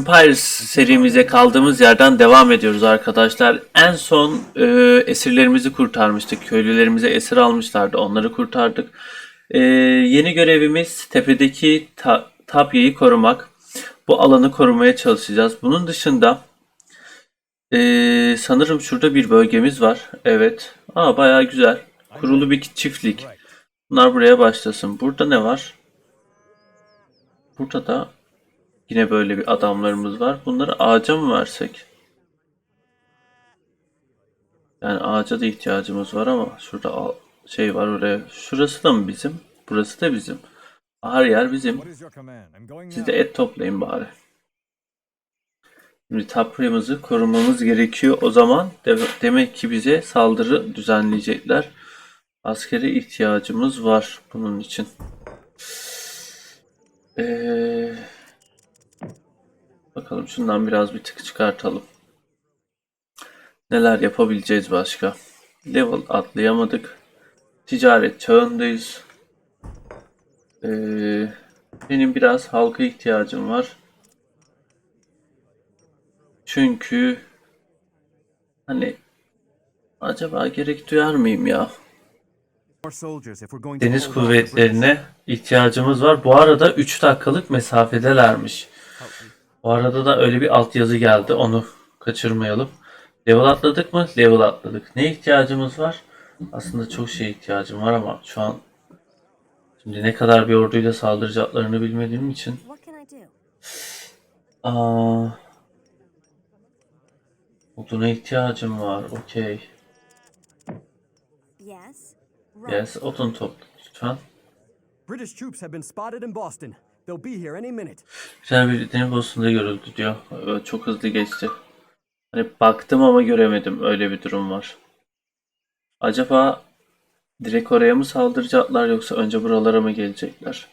Empires serimize kaldığımız yerden devam ediyoruz arkadaşlar. En son e, esirlerimizi kurtarmıştık. Köylülerimize esir almışlardı. Onları kurtardık. E, yeni görevimiz tepedeki ta, tapyayı korumak. Bu alanı korumaya çalışacağız. Bunun dışında e, sanırım şurada bir bölgemiz var. Evet. Aa bayağı güzel. Kurulu bir çiftlik. Bunlar buraya başlasın. Burada ne var? Burada da Yine böyle bir adamlarımız var. Bunları ağaca mı versek? Yani ağaca da ihtiyacımız var ama şurada şey var oraya. Şurası da mı bizim? Burası da bizim. Her yer bizim. Siz de et toplayın bari. Şimdi taprayımızı korumamız gerekiyor. O zaman de- demek ki bize saldırı düzenleyecekler. Askere ihtiyacımız var bunun için. Ee, bakalım şundan biraz bir tık çıkartalım. Neler yapabileceğiz başka? Level atlayamadık. Ticaret çağındayız. Ee, benim biraz halka ihtiyacım var. Çünkü hani acaba gerek duyar mıyım ya? Deniz kuvvetlerine ihtiyacımız var. Bu arada 3 dakikalık mesafedelermiş. Bu arada da öyle bir altyazı geldi. Onu kaçırmayalım. Level atladık mı? Level atladık. Ne ihtiyacımız var? Aslında çok şeye ihtiyacım var ama şu an şimdi ne kadar bir orduyla saldıracaklarını bilmediğim için? Aa, oduna ihtiyacım var. Okey. Yes, odun topla lütfen. British troops have been spotted in Boston. They'll be here any minute. Güzel bir deniz bosunda görüldü diyor. Evet, çok hızlı geçti. Hani baktım ama göremedim. Öyle bir durum var. Acaba direkt oraya mı saldıracaklar yoksa önce buralara mı gelecekler?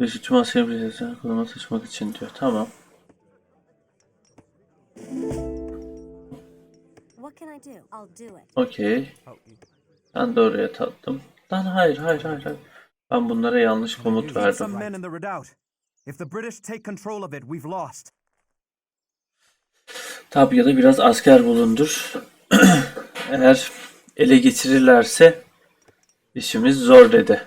Beşi tüm birlikte koruma taşımak için diyor. Tamam. What can I do? I'll do it. Okey. Ben de oraya tattım. Lan hayır hayır hayır hayır. Ben bunlara yanlış komut verdim. we've lost. Tabya'da biraz asker bulundur. Eğer ele geçirirlerse işimiz zor dedi.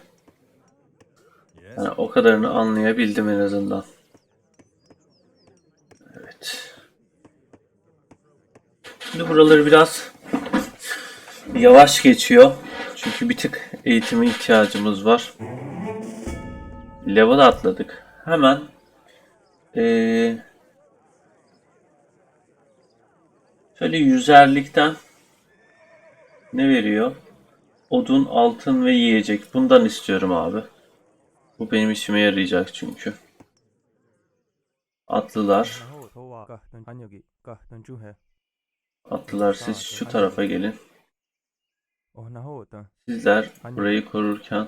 Yani o kadarını anlayabildim en azından. Evet. Şimdi buraları biraz yavaş geçiyor. Çünkü bir tık eğitime ihtiyacımız var. Level atladık. Hemen ee, şöyle yüzerlikten ne veriyor? Odun, altın ve yiyecek. Bundan istiyorum abi. Bu benim işime yarayacak çünkü. Atlılar. Atlılar siz şu tarafa gelin. Sizler burayı korurken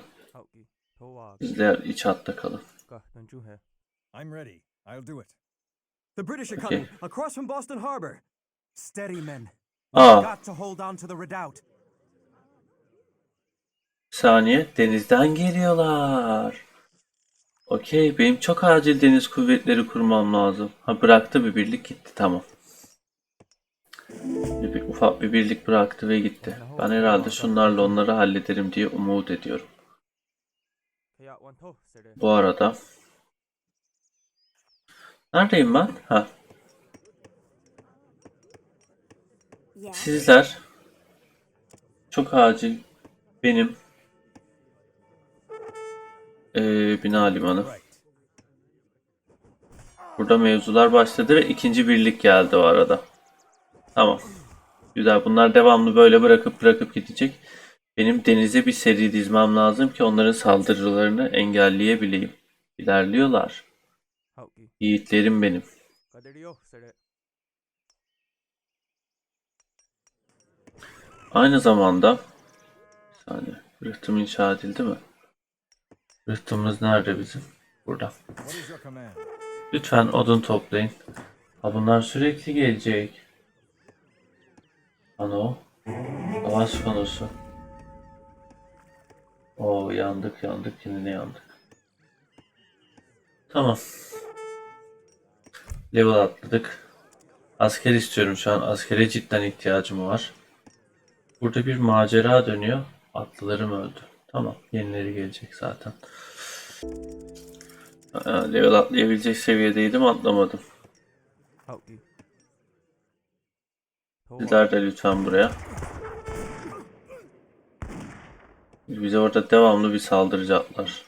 bizler iç hatta kalın. I'm ready. I'll do it. The British are coming across from Boston Harbor. Steady men. Ah. Got to hold on to the redoubt. Saniye denizden geliyorlar. Okey benim çok acil deniz kuvvetleri kurmam lazım. Ha bıraktı bir birlik gitti tamam. Şimdi bir ufak bir birlik bıraktı ve gitti. Ben herhalde şunlarla onları hallederim diye umut ediyorum. Bu arada Neredeyim ben? Ha. Sizler çok acil benim ee, bina limanı. Burada mevzular başladı ve ikinci birlik geldi o arada. Tamam. Güzel. Bunlar devamlı böyle bırakıp bırakıp gidecek. Benim denize bir seri dizmem lazım ki onların saldırılarını engelleyebileyim. İlerliyorlar. Yiğitlerim benim. Aynı zamanda bir saniye. Rıhtım inşa edildi mi? Rıhtımız nerede bizim? Burada. Lütfen odun toplayın. Ha bunlar sürekli gelecek. Ano. Savaş konusu. Oo yandık yandık yine ne yandık. Tamam. Level atladık. Asker istiyorum şu an. Askere cidden ihtiyacım var. Burada bir macera dönüyor. Atlılarım öldü. Tamam. Yenileri gelecek zaten. Level atlayabilecek seviyedeydim. Atlamadım. Sizler de lütfen buraya. Bize orada devamlı bir saldıracaklar.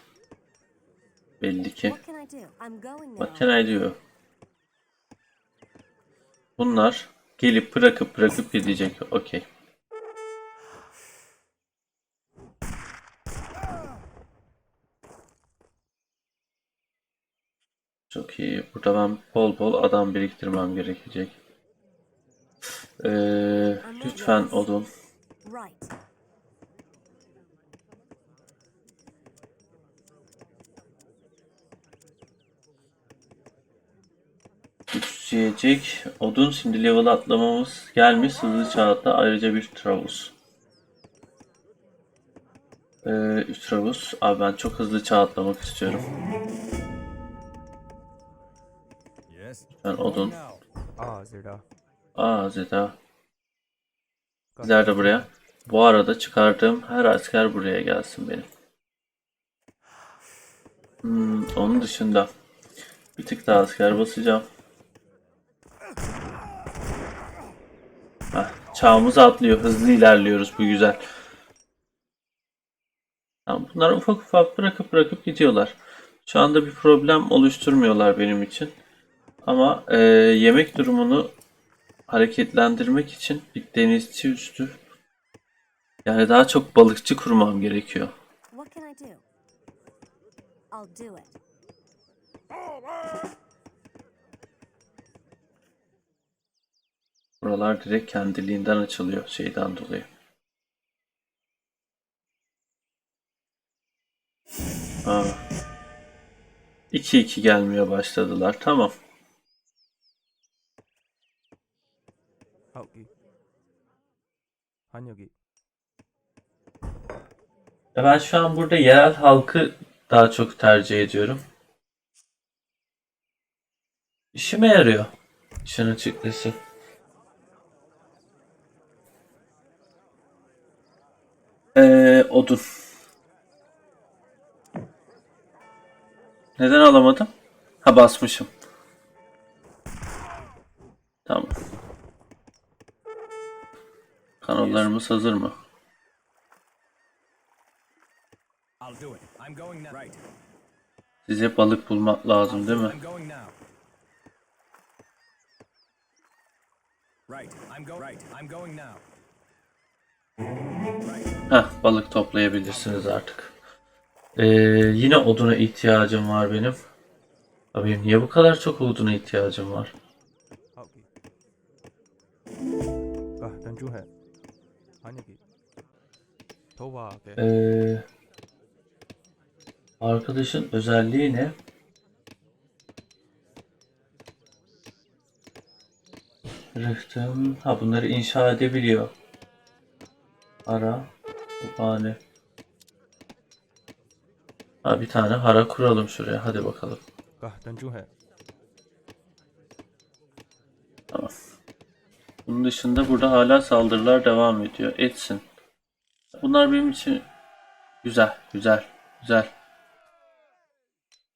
Belli ki. What can I do? Bunlar gelip bırakıp bırakıp gidecek. Okey. Çok iyi. Burada ben bol bol adam biriktirmem gerekecek. Ee, lütfen odun. Right. Yiyecek. Odun şimdi level atlamamız gelmiş. Hızlı çağda ayrıca bir Travus. Ee, üç Travus. Abi ben çok hızlı çağ atlamak istiyorum. Ben odun. now. Aa Zeda. Sizler de buraya. Bu arada çıkardığım her asker buraya gelsin benim. Hmm, onun dışında bir tık daha asker basacağım. Heh, çağımız atlıyor. Hızlı ilerliyoruz. Bu güzel. Tamam, bunlar ufak ufak bırakıp bırakıp gidiyorlar. Şu anda bir problem oluşturmuyorlar benim için. Ama e, yemek durumunu hareketlendirmek için bir denizci üstü yani daha çok balıkçı kurmam gerekiyor. Buralar direkt kendiliğinden açılıyor şeyden dolayı. Aa. 2-2 gelmeye başladılar. Tamam. Kỹ. Ya ben şu an burada yerel halkı daha çok tercih ediyorum. İşime yarıyor. İşin açıkçası. Ee, odun. Neden alamadım? Ha basmışım. Tamam. Kanallarımız hazır mı? I'll do it. I'm going now. Right. Size balık bulmak lazım değil mi? I'm going now. Right. I'm go. Right. I'm going now. Heh, balık toplayabilirsiniz artık. Ee, yine oduna ihtiyacım var benim. Abi niye bu kadar çok oduna ihtiyacım var? Ee, arkadaşın özelliği ne? Rıhtım. Ha bunları inşa edebiliyor. Ara. Kuphane. Ha bir tane hara kuralım şuraya. Hadi bakalım. Tamam. Bunun dışında burada hala saldırılar devam ediyor. Etsin. Bunlar benim için güzel, güzel, güzel.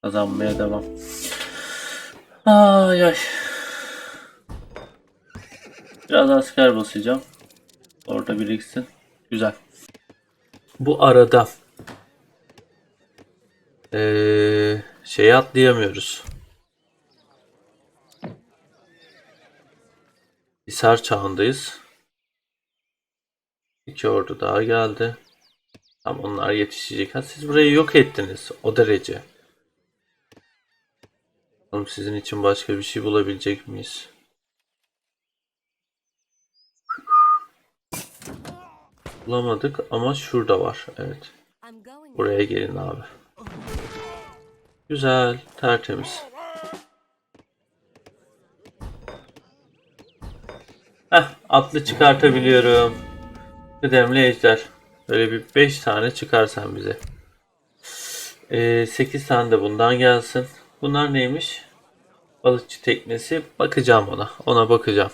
Kazanmaya devam. Ay ay. Biraz asker basacağım. Orada biriksin. Güzel. Bu arada eee şeyi atlayamıyoruz. Hisar çağındayız. İki ordu daha geldi. Tam onlar yetişecek. Ha, siz burayı yok ettiniz. O derece. Bakalım sizin için başka bir şey bulabilecek miyiz? Bulamadık ama şurada var. Evet. Buraya gelin abi. Güzel, tertemiz. Atlı çıkartabiliyorum. Kıdemli ejder. Böyle bir 5 tane çıkarsan bize. Ee, 8 tane de bundan gelsin. Bunlar neymiş? Balıkçı teknesi bakacağım ona. Ona bakacağım.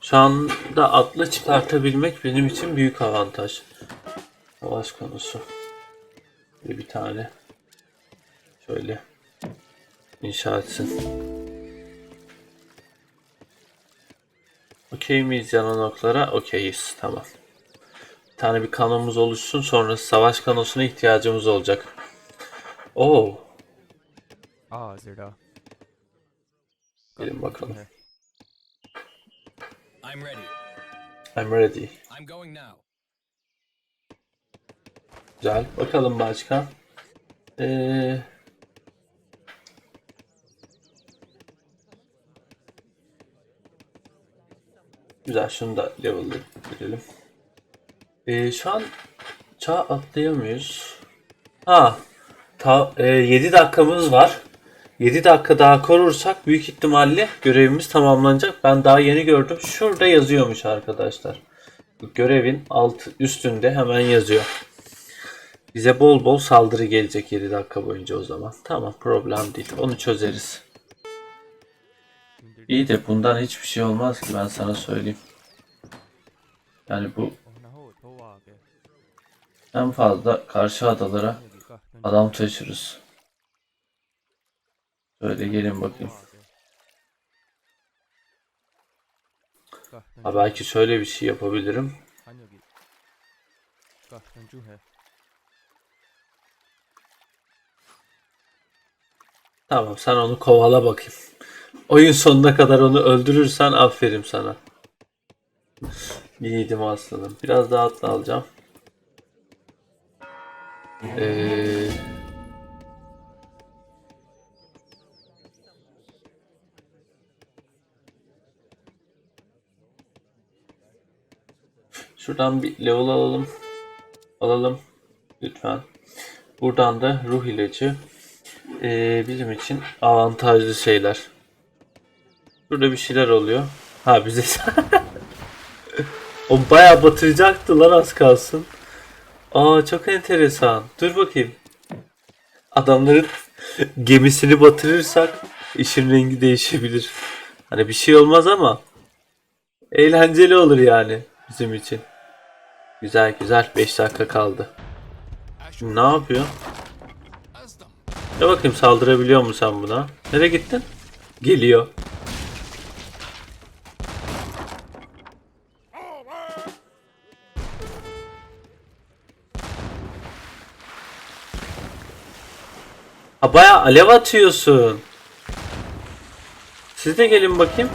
Şu anda atlı çıkartabilmek benim için büyük avantaj. Savaş konusu. Bir, bir tane. Şöyle. inşa etsin. Okey miyiz yanan oklara? Okeyiz. Tamam. Bir tane bir kanomuz oluşsun. Sonrası savaş kanosuna ihtiyacımız olacak. Oo. 아 zira. Gelin bakalım. I'm ready. I'm ready. I'm going now. Güzel. Bakalım başka. Ee, güzel. Şunu da level verelim. Ee, şu an çağ atlayamıyoruz. Ha. Ta, e, 7 dakikamız var. 7 dakika daha korursak büyük ihtimalle görevimiz tamamlanacak. Ben daha yeni gördüm. Şurada yazıyormuş arkadaşlar. Görevin alt üstünde hemen yazıyor. Bize bol bol saldırı gelecek 7 dakika boyunca o zaman. Tamam problem değil. Onu çözeriz. İyi de bundan hiçbir şey olmaz ki ben sana söyleyeyim. Yani bu en fazla karşı adalara adam taşırız. Böyle gelin bakayım. Ha belki şöyle bir şey yapabilirim. Tamam sen onu kovala bakayım. Oyun sonuna kadar onu öldürürsen aferin sana. Yiğidim aslanım. Biraz daha atla alacağım. Ee, şuradan bir level alalım. Alalım. Lütfen. Buradan da ruh ilacı. Ee, bizim için avantajlı şeyler. Burada bir şeyler oluyor. Ha bize o bayağı batıracaktı lan az kalsın. Aa çok enteresan. Dur bakayım. Adamların gemisini batırırsak işin rengi değişebilir. Hani bir şey olmaz ama eğlenceli olur yani bizim için. Güzel güzel 5 dakika kaldı. Ne yapıyor? Ne bakayım saldırabiliyor mu sen buna? Nereye gittin? Geliyor. Ha bayağı alev atıyorsun. Siz de gelin bakayım.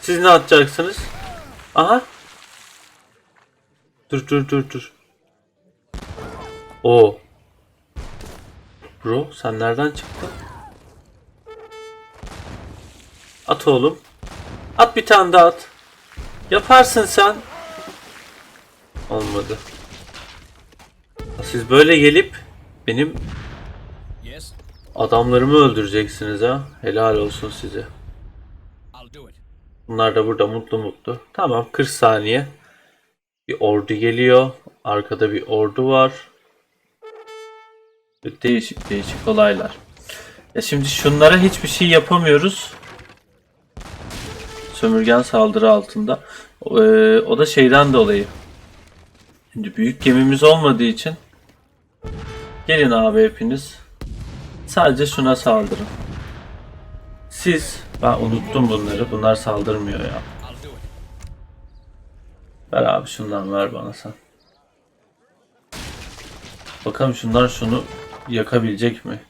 Siz ne atacaksınız? Aha. Dur dur dur dur. Oo. Bro sen nereden çıktın? At oğlum. At bir tane daha at. Yaparsın sen. Olmadı. Siz böyle gelip benim adamlarımı öldüreceksiniz ha. Helal olsun size. Bunlar da burada mutlu mutlu. Tamam 40 saniye. Bir ordu geliyor. Arkada bir ordu var. Değişik değişik olaylar. Ya şimdi şunlara hiçbir şey yapamıyoruz. Sömürgen saldırı altında. O, e, o da şeyden dolayı. Şimdi büyük gemimiz olmadığı için gelin abi hepiniz. Sadece şuna saldırın. Siz ben unuttum bunları. Bunlar saldırmıyor ya. Ver abi şundan ver bana sen. Bakalım şunlar şunu yakabilecek mi?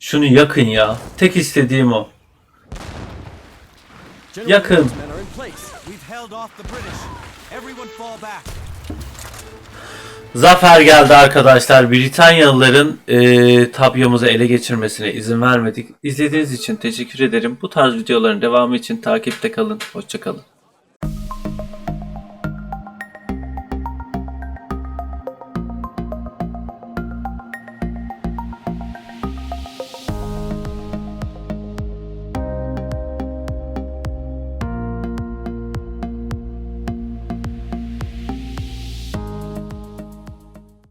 Şunu yakın ya. Tek istediğim o. Yakın. Zafer geldi arkadaşlar. Britanyalıların e, Tabya'mızı ele geçirmesine izin vermedik. İzlediğiniz için teşekkür ederim. Bu tarz videoların devamı için takipte kalın. Hoşçakalın.